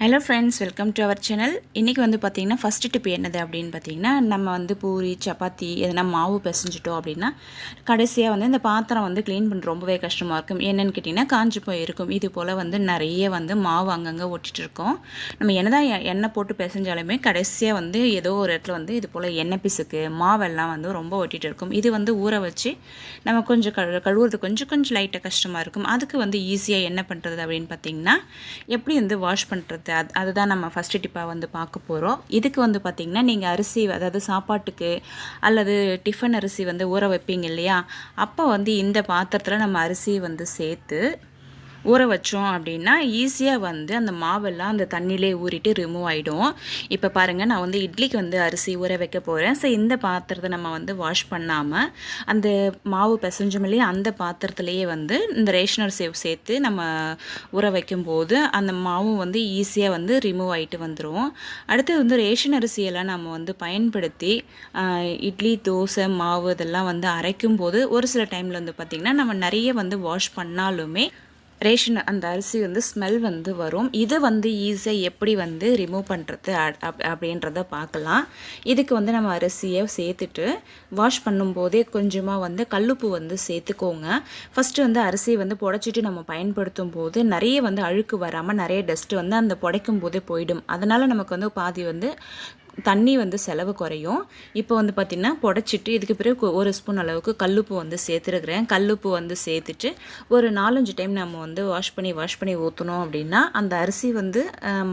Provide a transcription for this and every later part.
Hello friends welcome to our channel இன்றைக்கி வந்து பார்த்திங்கன்னா ஃபஸ்ட்டு டிப் என்னது அப்படின்னு பார்த்தீங்கன்னா நம்ம வந்து பூரி சப்பாத்தி எதனா மாவு பிசைஞ்சிட்டோம் அப்படின்னா கடைசியாக வந்து இந்த பாத்திரம் வந்து க்ளீன் பண்ண ரொம்பவே கஷ்டமாக இருக்கும். என்னென்னு கேட்டிங்கன்னா காஞ்சி போயிருக்கும். இது போல் வந்து நிறைய வந்து மாவு அங்கங்கே ஒட்டிகிட்டு இருக்கோம். நம்ம என்னதான் எ- எண்ணெய் போட்டு பிசைஞ்சாலுமே கடைசியாக வந்து ஏதோ ஒரு இடத்துல வந்து இது போல் எண்ணெய் பிசுக்கு மாவெல்லாம் வந்து ரொம்ப ஒட்டிகிட்டு இருக்கும். இது வந்து ஊற வச்சு நம்ம கொஞ்சம் கழு கழுவுறது கொஞ்சம் கொஞ்சம் லைட்டாக கஷ்டமாக இருக்கும். அதுக்கு வந்து ஈஸியாக என்ன பண்ணுறது அப்படின்னு பார்த்தீங்கன்னா எப்படி வந்து வாஷ் பண்ணுறது அது அதுதான் நம்ம ஃபஸ்ட்டு டிப்பாக வந்து பார்க்க போகிறோம் இதுக்கு வந்து பார்த்திங்கன்னா நீங்கள் அரிசி அதாவது சாப்பாட்டுக்கு அல்லது டிஃபன் அரிசி வந்து ஊற வைப்பீங்க இல்லையா? அப்போ வந்து இந்த பாத்திரத்தில் நம்ம அரிசி வந்து சேர்த்து ஊற வச்சோம் அப்படின்னா ஈஸியாக வந்து அந்த மாவெல்லாம் அந்த தண்ணியிலே ஊறிட்டு ரிமூவ் ஆகிடும் இப்போ பாருங்கள் நான் வந்து இட்லிக்கு வந்து அரிசி ஊற வைக்க போகிறேன் ஸோ இந்த பாத்திரத்தை நம்ம வந்து வாஷ் பண்ணாமல் அந்த மாவு பிசைஞ்சோம் இல்லையா அந்த பாத்திரத்துலேயே வந்து இந்த ரேஷன் அரிசியை சேர்த்து நம்ம ஊற வைக்கும்போது அந்த மாவும் வந்து ஈஸியாக வந்து ரிமூவ் ஆகிட்டு வந்துடும் அடுத்து வந்து ரேஷன் அரிசியெல்லாம் நம்ம வந்து பயன்படுத்தி இட்லி தோசை மாவு இதெல்லாம் வந்து அரைக்கும் போது ஒரு சில டைமில் வந்து பார்த்திங்கன்னா நம்ம நிறைய வந்து வாஷ் பண்ணாலுமே ரேஷன் அந்த அரிசி வந்து ஸ்மெல் வந்து வரும். இதை வந்து ஈஸியாக எப்படி வந்து ரிமூவ் பண்ணுறது அப்படின்றத பார்க்கலாம். இதுக்கு வந்து நம்ம அரிசியை சேர்த்துட்டு வாஷ் பண்ணும்போதே கொஞ்சமாக வந்து கல்லுப்பு வந்து சேர்த்துக்கோங்க. ஃபஸ்ட்டு வந்து அரிசியை வந்து புடச்சிட்டு நம்ம பயன்படுத்தும் போது நிறைய வந்து அழுக்கு வராமல் நிறைய டஸ்ட்டு வந்து அந்த புடைக்கும் போதே போயிடும். அதனால் நமக்கு வந்து பாதி வந்து தண்ணி வந்து செலவு குறையும். இப்போ வந்து பார்த்திங்கன்னா புடச்சிட்டு இதுக்கு பிறகு ஒரு ஸ்பூன் அளவுக்கு கல்லுப்பு வந்து சேர்த்துருக்குறேன். கல்லுப்பு வந்து சேர்த்துட்டு ஒரு நாலஞ்சு டைம் நம்ம வந்து வாஷ் பண்ணி வாஷ் பண்ணி ஊற்றணும் அப்படின்னா அந்த அரிசி வந்து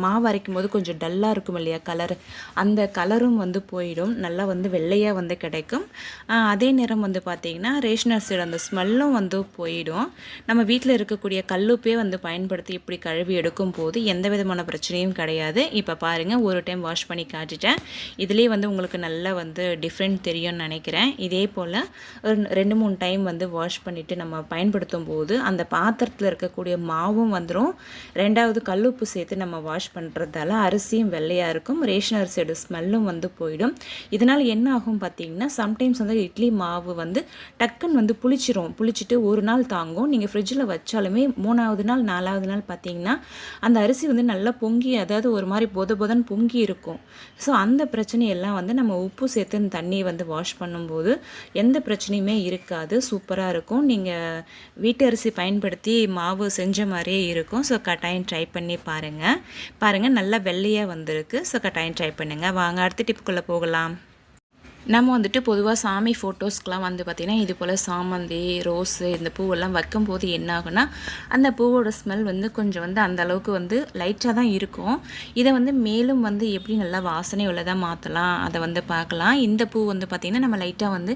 மாவு அரைக்கும் போது கொஞ்சம் டல்லாக இருக்கும் இல்லையா கலர் அந்த கலரும் வந்து போயிடும். நல்லா வந்து வெள்ளையாக வந்து கிடைக்கும். அதே நேரம் வந்து பார்த்திங்கன்னா ரேஷன் அரிசியோட அந்த ஸ்மெல்லும் வந்து போயிடும். நம்ம வீட்டில் இருக்கக்கூடிய கல்லுப்பே வந்து பயன்படுத்தி இப்படி கழுவி எடுக்கும் போது எந்த விதமான பிரச்சனையும் கிடையாது. இப்போ பாருங்கள் ஒரு டைம் வாஷ் பண்ணி காட்டிட்டேன். இதுலேயே வந்து உங்களுக்கு நல்லா வந்து டிஃப்ரெண்ட் தெரியும்னு நினைக்கிறேன். இதே போல் ஒரு ரெண்டு மூணு டைம் வந்து வாஷ் பண்ணிவிட்டு நம்ம பயன்படுத்தும் போது அந்த பாத்திரத்தில் இருக்கக்கூடிய மாவும் வந்துடும் ரெண்டாவது கல்லுப்பு சேர்த்து நம்ம வாஷ் பண்ணுறதால அரிசியும் வெள்ளையாக இருக்கும். ரேஷன் அரிசியோட ஸ்மெல்லும் வந்து போயிடும். இதனால் என்ன ஆகும் பார்த்தீங்கன்னா சம்டைம்ஸ் வந்து இட்லி மாவு வந்து டக்குன்னு வந்து புளிச்சிரும். புளிச்சிட்டு ஒரு நாள் தாங்கும். நீங்கள் ஃப்ரிட்ஜில் வச்சாலுமே மூணாவது நாள் நாலாவது நாள் பார்த்தீங்கன்னா அந்த அரிசி வந்து நல்லா பொங்கி அதாவது ஒரு மாதிரி பொத பொதன்னு பொங்கி இருக்கும். ஸோ அந்த பிரச்சனையெல்லாம் வந்து நம்ம உப்பு சேர்த்து அந்த தண்ணியை வந்து வாஷ் பண்ணும்போது எந்த பிரச்சனையுமே இருக்காது. சூப்பராக இருக்கும். நீங்கள் வீட்டு அரிசி பயன்படுத்தி மாவு செஞ்ச மாதிரியே இருக்கும். ஸோ கட்டாயம் ட்ரை பண்ணி பாருங்கள் பாருங்கள் நல்லா வெள்ளையாக வந்திருக்கு. ஸோ கட்டாயம் ட்ரை பண்ணுங்கள் வாங்க அடுத்த டிப்புக்குள்ளே போகலாம். நம்ம வந்துட்டு பொதுவாக சாமி ஃபோட்டோஸ்க்கெலாம் வந்து பார்த்திங்கன்னா இது போல் சாமந்தி ரோஸு இந்த பூவெல்லாம் வைக்கும்போது என்ன ஆகும்னா அந்த பூவோட ஸ்மெல் வந்து கொஞ்சம் வந்து அந்த அளவுக்கு வந்து லைட்டாக தான் இருக்கும். இதை வந்து மேலும் வந்து எப்படி நல்லா வாசனை உள்ளதாக மாற்றலாம் அதை வந்து பார்க்கலாம். இந்த பூ வந்து பார்த்திங்கன்னா நம்ம லைட்டாக வந்து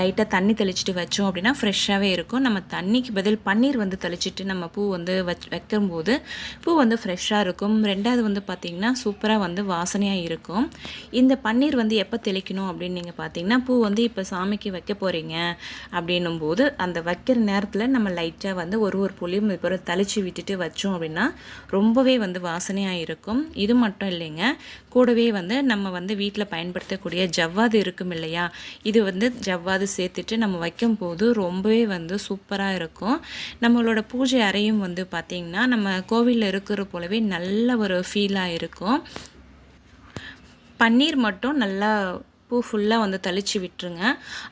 லைட்டாக தண்ணி தெளிச்சிட்டு வச்சோம் அப்படின்னா ஃப்ரெஷ்ஷாகவே இருக்கும். நம்ம தண்ணிக்கு பதில் பன்னீர் வந்து தெளிச்சிட்டு நம்ம பூ வந்து வச் வைக்கும்போது பூ வந்து ஃப்ரெஷ்ஷாக இருக்கும். ரெண்டாவது வந்து பார்த்திங்கன்னா சூப்பராக வந்து வாசனையாக இருக்கும். இந்த பன்னீர் வந்து எப்போ தெளிக்கணும் அப்படின்னு நீங்கள் பார்த்தீங்கன்னா பூ வந்து இப்போ சாமிக்கு வைக்க போகிறீங்க அப்படின்னும் போது அந்த வைக்கிற நேரத்தில் நம்ம லைட்டாக வந்து ஒரு ஒரு புளியும் இப்போ தளிச்சு விட்டுட்டு வச்சோம் அப்படின்னா ரொம்பவே வந்து வாசனையாக இருக்கும். இது மட்டும் இல்லைங்க. கூடவே வந்து நம்ம வந்து வீட்டில் பயன்படுத்தக்கூடிய ஜவ்வாது இருக்கும் இல்லையா? இது வந்து ஜவ்வாது சேர்த்துட்டு நம்ம வைக்கும்போது ரொம்பவே வந்து சூப்பராக இருக்கும். நம்மளோட பூஜை அறையும் வந்து பார்த்திங்கன்னா நம்ம கோவிலில் இருக்கிற போலவே நல்ல ஒரு ஃபீலாக இருக்கும். பன்னீர் மட்டும் நல்லா பூ ஃபுல்லாக வந்து தெளித்து விட்டுருங்க.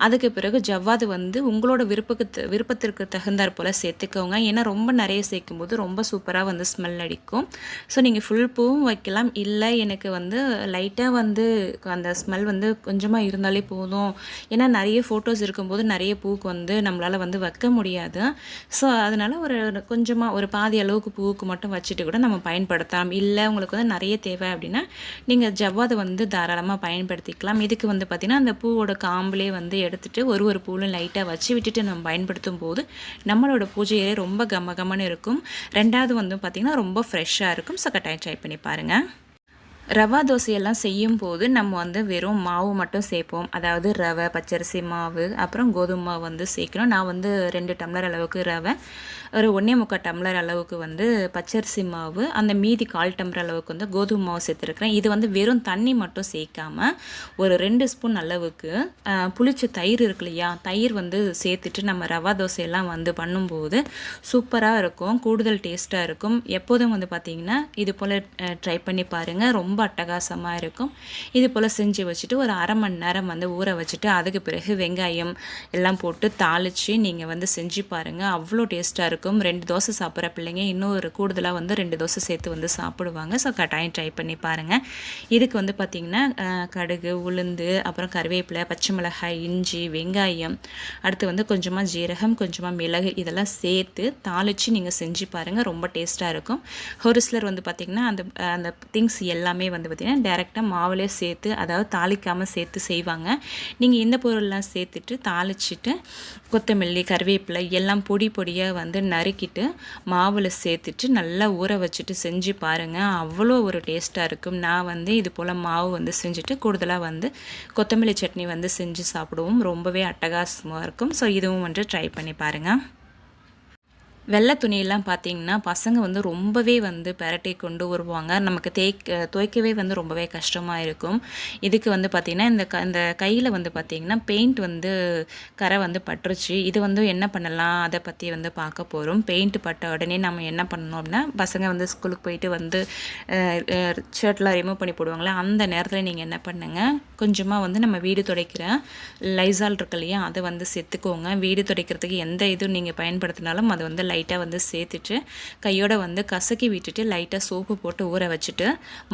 அதுக்கு பிறகு ஜவ்வாது வந்து உங்களோட விருப்பக்கு விருப்பத்திற்கு தகுந்தாற் போல் சேர்த்துக்கோங்க. ஏன்னா ரொம்ப நிறைய சேர்க்கும்போது ரொம்ப சூப்பராக வந்து ஸ்மெல் அடிக்கும். ஸோ நீங்கள் ஃபுல் பூவும் வைக்கலாம். இல்லை எனக்கு வந்து லைட்டாக வந்து அந்த ஸ்மெல் வந்து கொஞ்சமாக இருந்தாலே போதும். ஏன்னா நிறைய ஃபோட்டோஸ் இருக்கும்போது நிறைய பூக்கு வந்து நம்மளால் வந்து வைக்க முடியாது. ஸோ அதனால் ஒரு கொஞ்சமாக ஒரு பாதி அளவுக்கு பூவுக்கு மட்டும் வச்சுட்டு கூட நம்ம பயன்படுத்தலாம். இல்லை உங்களுக்கு வந்து நிறைய தேவை அப்படின்னா நீங்கள் ஜவ்வாது வந்து தாராளமாக பயன்படுத்திக்கலாம். இதுக்கு வந்து பார்த்திங்கன்னா அந்த பூவோட காம்புலே வந்து எடுத்துகிட்டு ஒரு ஒரு பூவிலும் லைட்டாக வச்சு விட்டுட்டு நம்ம பயன்படுத்தும் போது நம்மளோட பூஜையே ரொம்ப கம கமன்னு இருக்கும். ரெண்டாவது வந்து பார்த்திங்கன்னா ரொம்ப ஃப்ரெஷ்ஷாக இருக்கும். ஸோ கட்டாயம் ட்ரை பண்ணி பாருங்கள் ரவா தோசையெல்லாம் செய்யும் போது நம்ம வந்து வெறும் மாவு மட்டும் சேர்ப்போம். அதாவது ரவை பச்சரிசி மாவு அப்புறம் கோதுமை மாவு வந்து சேர்க்கணும் நான் வந்து ரெண்டு டம்ளர் அளவுக்கு ரவை ஒரு ஒன்றே முக்கால் டம்ளர் அளவுக்கு வந்து பச்சரிசி மாவு அந்த மீதி கால் டம்ளர் அளவுக்கு வந்து கோதுமை மாவு சேர்த்துருக்குறேன். இது வந்து வெறும் தண்ணி மட்டும் சேர்க்காம ஒரு ரெண்டு ஸ்பூன் அளவுக்கு புளிச்ச தயிர் இருக்கு இல்லையா தயிர் வந்து சேர்த்துட்டு நம்ம ரவா தோசையெல்லாம் வந்து பண்ணும்போது சூப்பராக இருக்கும் கூடுதல் டேஸ்ட்டாக இருக்கும். எப்போதும் வந்து பார்த்திங்கன்னா இது போல் ட்ரை பண்ணி பாருங்கள் ரொம்ப அட்டகாசமாக இருக்கும் இது போல் செஞ்சு வச்சுட்டு ஒரு அரை மணி நேரம் வந்து ஊற வச்சுட்டு அதுக்கு பிறகு வெங்காயம் எல்லாம் போட்டு தாளித்து நீங்கள் வந்து செஞ்சு பாருங்கள் அவ்வளோ டேஸ்ட்டாக இருக்கும். இருக்கும் ரெண்டு தோசை சாப்பிட்ற பிள்ளைங்க இன்னும் ஒரு கூடுதலாக வந்து ரெண்டு தோசை சேர்த்து வந்து சாப்பிடுவாங்க. ஸோ கட்டாயம் ட்ரை பண்ணி பாருங்கள் இதுக்கு வந்து பார்த்திங்கன்னா கடுகு உளுந்து அப்புறம் கருவேப்பிலை பச்சை மிளகாய் இஞ்சி வெங்காயம் அடுத்து வந்து கொஞ்சமாக ஜீரகம் கொஞ்சமாக மிளகு இதெல்லாம் சேர்த்து தாளித்து நீங்கள் செஞ்சு பாருங்கள் ரொம்ப டேஸ்ட்டாக இருக்கும். ஒரு சிலர் வந்து பார்த்திங்கன்னா அந்த அந்த திங்ஸ் எல்லாமே வந்து பார்த்திங்கன்னா டேரெக்டாக மாவுலே சேர்த்து அதாவது தாளிக்காமல் சேர்த்து செய்வாங்க. நீங்கள் இந்த பொருள்லாம் சேர்த்துட்டு தாளிச்சிட்டு கொத்தமல்லி கருவேப்பிலை எல்லாம் பொடி பொடியாக வந்து நறுக்கிட்டு மாவில் சேர்த்துட்டு நல்லா ஊற வச்சுட்டு செஞ்சு பாருங்கள் அவ்வளோ ஒரு டேஸ்ட்டாக இருக்கும். நான் வந்து இது போல் மாவு வந்து செஞ்சுட்டு கூடுதலாக வந்து கொத்தமல்லி சட்னி வந்து செஞ்சு சாப்பிடுவோம். ரொம்பவே அட்டகாசமாக இருக்கும். ஸோ இதுவும் வந்து ட்ரை பண்ணி பாருங்கள் வெள்ளை துணியெல்லாம் பார்த்தீங்கன்னா பசங்க வந்து ரொம்பவே வந்து பெரட்டி கொண்டு வருவாங்க. நமக்கு தேய்க்க துவைக்கவே வந்து ரொம்பவே கஷ்டமாக இருக்கும். இதுக்கு வந்து பார்த்திங்கன்னா இந்த க இந்த கையில் வந்து பார்த்திங்கன்னா பெயிண்ட் வந்து கரை வந்து பட்டுருச்சு. இது வந்து என்ன பண்ணலாம்? அதை பற்றி வந்து பார்க்க போகிறோம் பெயிண்ட் பட்ட உடனே நம்ம என்ன பண்ணணும் அப்படின்னா பசங்க வந்து ஸ்கூலுக்கு போயிட்டு வந்து ஷர்ட்லாம் ரிமூவ் பண்ணி போடுவாங்களே? அந்த நேரத்தில் நீங்கள் என்ன பண்ணுங்கள் கொஞ்சமாக வந்து நம்ம வீடு துடைக்கிற லைசால் இருக்கு இல்லையா? அதை வந்து செத்துக்கோங்க. வீடு துடைக்கிறதுக்கு எந்த இதுவும் நீங்கள் பயன்படுத்தினாலும் அது வந்து லைட்டாக வந்து சேர்த்துட்டு கையோட வந்து கசக்கி விட்டுட்டு லைட்டாக சோப்பு போட்டு ஊற வச்சுட்டு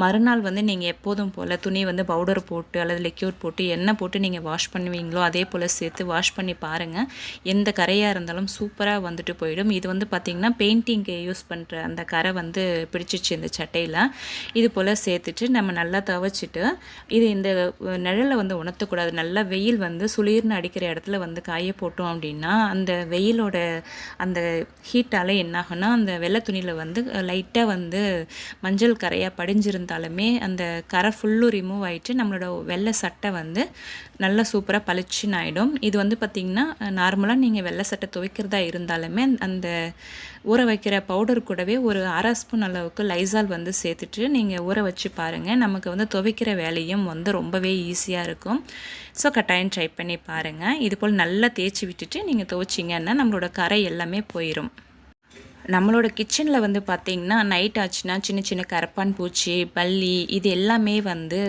மறுநாள் வந்து நீங்கள் எப்போதும் போல் துணி வந்து பவுடர் போட்டு அல்லது லிக்யூட் போட்டு எண்ணெய் போட்டு நீங்கள் வாஷ் பண்ணுவீங்களோ அதே போல் சேர்த்து வாஷ் பண்ணி பாருங்கள் எந்த கரையாக இருந்தாலும் சூப்பராக வந்துட்டு போயிடும். இது வந்து பார்த்திங்கன்னா பெயிண்டிங்க்கு யூஸ் பண்ணுற அந்த கரை வந்து பிடிச்சிச்சு இந்த சட்டையில். இது போல் சேர்த்துட்டு நம்ம நல்லா துவைச்சிட்டு இது இந்த நிழலை வந்து உணர்த்தக்கூடாது. நல்லா வெயில் வந்து சுளிர்னு அடிக்கிற இடத்துல வந்து காய போட்டோம் அப்படின்னா அந்த வெயிலோட அந்த ஹீட்டால் என்னாகும்னா அந்த வெள்ளை துணியில் வந்து லைட்டாக வந்து மஞ்சள் கரையாக படிஞ்சிருந்தாலுமே அந்த கரை ஃபுல்லும் ரிமூவ் ஆகிட்டு நம்மளோட வெள்ளை சட்டை வந்து நல்லா சூப்பராக பளிச்சுன்னு ஆகிடும் இது வந்து பார்த்திங்கன்னா நார்மலாக நீங்கள் வெள்ளை சட்டை துவைக்கிறதா இருந்தாலுமே அந்த ஊற வைக்கிற பவுடர் கூடவே ஒரு அரை ஸ்பூன் அளவுக்கு லைசால் வந்து சேர்த்துட்டு நீங்கள் ஊற வச்சு பாருங்கள் நமக்கு வந்து துவைக்கிற வேலையும் வந்து ரொம்பவே ஈஸியாக இருக்கும். ஸோ கட்டாயம் ட்ரை பண்ணி பாருங்கள் இது போல் நல்லா தேய்ச்சி விட்டுட்டு நீங்கள் துவைச்சிங்கன்னா நம்மளோட கரை எல்லாமே போயிடும் நம்மளோட கிச்சனில் வந்து பார்த்திங்கன்னா நைட் ஆச்சுன்னா சின்ன சின்ன கரப்பான் பூச்சி பல்லி இது எல்லாமே வந்து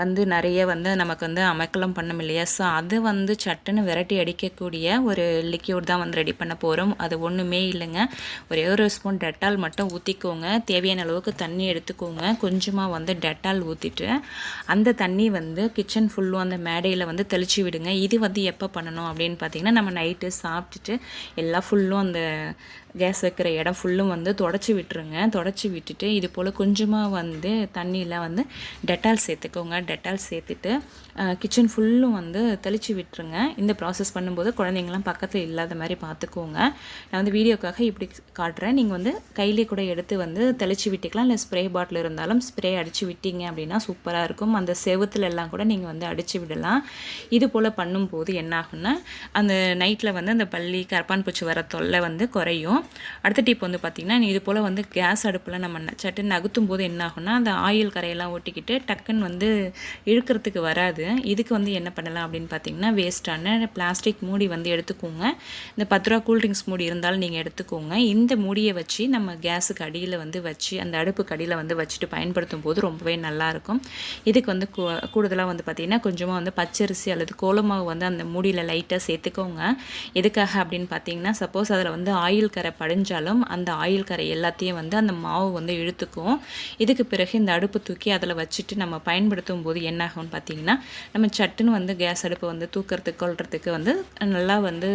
வந்து நிறைய வந்து நமக்கு வந்து அமைக்கலாம் பண்ணோம் இல்லையா? ஸோ அது வந்து சட்டுன்னு விரட்டி அடிக்கக்கூடிய ஒரு லிக்யூட் தான் வந்து ரெடி பண்ண போகிறோம் அது ஒன்றுமே இல்லைங்க. ஒரே ஒரு ஸ்பூன் டெட்டால் மட்டும் ஊற்றிக்கோங்க தேவையான அளவுக்கு தண்ணி எடுத்துக்கோங்க. கொஞ்சமாக வந்து டெட்டால் ஊற்றிட்டு அந்த தண்ணி வந்து கிச்சன் ஃபுல்லும் அந்த மேடையில் வந்து தெளித்து விடுங்க. இது வந்து எப்போ பண்ணணும் அப்படின்னு பார்த்தீங்கன்னா நம்ம நைட்டு சாப்பிட்டுட்டு எல்லாம் ஃபுல்லும் அந்த கேஸ் வைக்கிற இடம் ஃபுல்லும் வந்து தொடச்சி விட்டுருங்க. தொடச்சி விட்டுட்டு இது போல் கொஞ்சமாக வந்து தண்ணியில் வந்து டெட்டால் சேர்த்துக்கோங்க. டெட்டால் சேர்த்துட்டு கிச்சன் ஃபுல்லும் வந்து தெளித்து விட்டுருங்க. இந்த ப்ராசஸ் பண்ணும்போது குழந்தைங்களாம் பக்கத்தில் இல்லாத மாதிரி பார்த்துக்கோங்க நான் வந்து வீடியோக்காக இப்படி காட்டுறேன். நீங்கள் வந்து கையிலே கூட எடுத்து வந்து தெளித்து விட்டுக்கலாம். இல்லை ஸ்ப்ரே பாட்டில் இருந்தாலும் ஸ்ப்ரே அடித்து விட்டீங்க அப்படின்னா சூப்பராக இருக்கும். அந்த செவத்துல எல்லாம் கூட நீங்கள் வந்து அடித்து விடலாம். இது போல் பண்ணும்போது என்ன ஆகும்னா அந்த நைட்டில் வந்து அந்த பள்ளி கரப்பான் பூச்சி வர தொல்லை வந்து குறையும். அடுத்த டிப் வந்து பார்த்திங்கன்னா இது போல் வந்து கேஸ் அடுப்பில் நம்ம சட்டு நகுத்தும் போது என்ன ஆகும்னா அந்த ஆயில் கரையெல்லாம் ஒட்டிக்கிட்டு டக்குன்னு வந்து இழுக்கிறதுக்கு வராது. இதுக்கு வந்து என்ன பண்ணலாம் அப்படின்னு பார்த்தீங்கன்னா வேஸ்ட்டான பிளாஸ்டிக் மூடி வந்து எடுத்துக்கோங்க. இந்த பத்து ரூபா கூல்ட்ரிங்க்ஸ் மூடி இருந்தாலும் நீங்கள் எடுத்துக்கோங்க. இந்த மூடியை வச்சு நம்ம கேஸுக்கு அடியில் வந்து வச்சு அந்த அடுப்புக்கு அடியில் வந்து வச்சுட்டு பயன்படுத்தும் போது ரொம்பவே நல்லாயிருக்கும் இதுக்கு வந்து கூடுதலாக வந்து பார்த்திங்கன்னா கொஞ்சமாக வந்து பச்சரிசி அல்லது கோலமாவு வந்து அந்த மூடியில் லைட்டாக சேர்த்துக்கோங்க. எதுக்காக அப்படின்னு பார்த்தீங்கன்னா சப்போஸ் அதில் வந்து ஆயில் கரை படிஞ்சாலும் அந்த ஆயில் கரை எல்லாத்தையும் வந்து அந்த மாவு வந்து இழுத்துக்கும். இதுக்கு பிறகு இந்த அடுப்பு தூக்கி அதில் வச்சுட்டு நம்ம பயன்படுத்தும் போது என்ன ஆகும்னு பார்த்தீங்கன்னா நம்ம சட்டுன்னு வந்து கேஸ் அடுப்பை வந்து தூக்கிறதுக்கு கொள்றதுக்கு வந்து நல்லா வந்து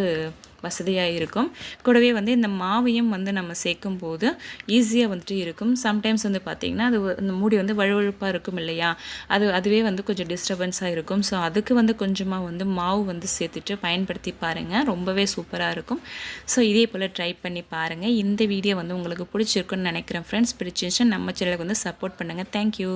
வசதியாக இருக்கும் கூடவே வந்து இந்த மாவையும் வந்து நம்ம சேர்க்கும் போது ஈஸியாக வந்துட்டு இருக்கும். சம்டைம்ஸ் வந்து பார்த்திங்கன்னா அது அந்த மூடி வந்து வழுவழுப்பாக இருக்கும் இல்லையா? அது அதுவே வந்து கொஞ்சம் டிஸ்டர்பன்ஸாக இருக்கும். ஸோ அதுக்கு வந்து கொஞ்சமாக வந்து மாவு வந்து சேர்த்துட்டு பயன்படுத்தி பாருங்கள் ரொம்பவே சூப்பராக இருக்கும். ஸோ இதே போல் ட்ரை பண்ணி பாருங்கள் இந்த வீடியோ வந்து உங்களுக்கு பிடிச்சிருக்குன்னு நினைக்கிறேன் ஃப்ரெண்ட்ஸ் பிடிச்சிருச்சு நம்ம சேனலுக்கு வந்து சப்போர்ட் பண்ணுங்கள் தேங்க்யூ